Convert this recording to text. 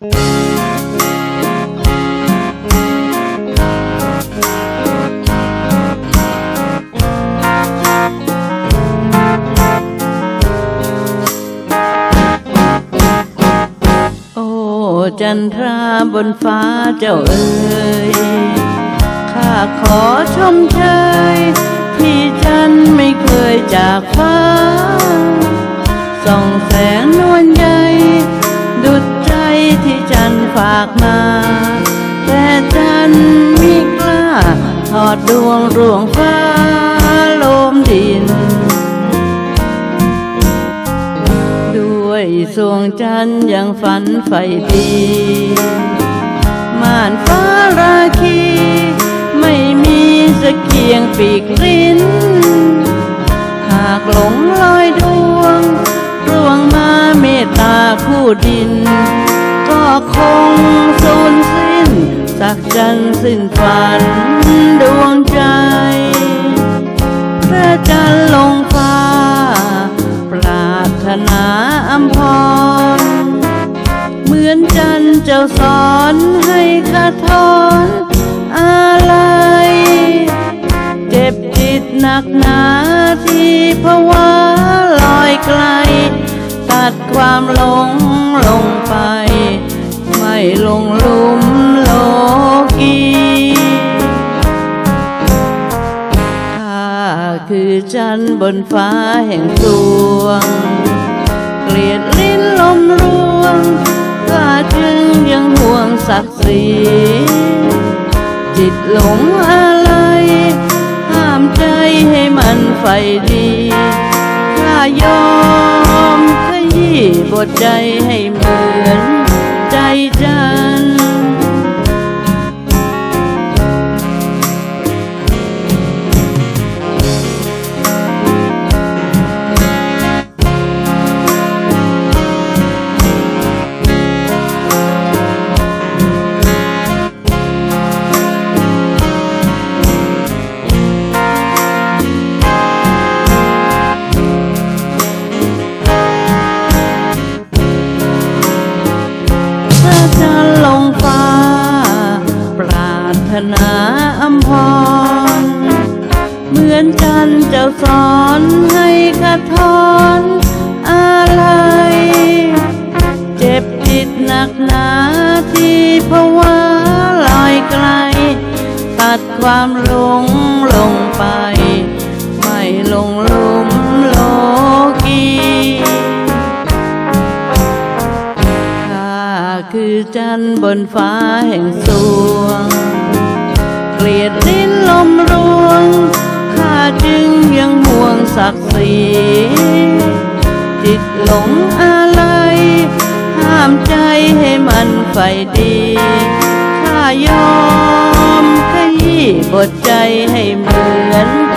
โอ้จันทราบนฟ้าเจ้าเอ๋ย ข้าขอชมเชยที่จันไม่เคยจากฟ้า ส่องแสงนวล ฝากมา แต่จันไม่กล้า ทอดดวงร่วงฟ้าลมดิน ด้วยสวงจันทร์ยังฝันใฝ่ดีม่านฟ้าราคี ไม่มีสักเคียงปีกลิ้น หากหลงลอยดวงร่วงมาเมตตาผู้ดิน คงสูญสิ้น สักจันสิ้นฝันดวงใจ พระจันทร์ลงฟ้า ปรารถนาอำพร เหมือนจันเจ้าสอนให้คาทอนอะไร เจ็บจิตหนักหนาที่ภาวะลอยไกล ตัดความหลง คือจันบนฟ้าแห่งสวง เกลียดลิ้นลมรวงข้าจึงยังห่วงศักดิ์ศรีจิตหลงอะไรห้ามใจให้มันใฝ่ดีข้ายอมขยี้บทใจให้เหมือน ฉันลงฟ้า ปรารถนาอำพร เหมือนจันเจ้าสอนให้กระทอนอะไร เจ็บจิตหนักหนาที่ภาวะลอยไกล ตัดความหือจันบนฟ้าแห่งสวง เกลียดลิ้นลมรวง ข้าจึงยังห่วงศักดิ์ศรีจิตหลงอะไรห้ามใจให้มันใฝ่ดี ข้ายอมขยี้บทใจให้เหมือน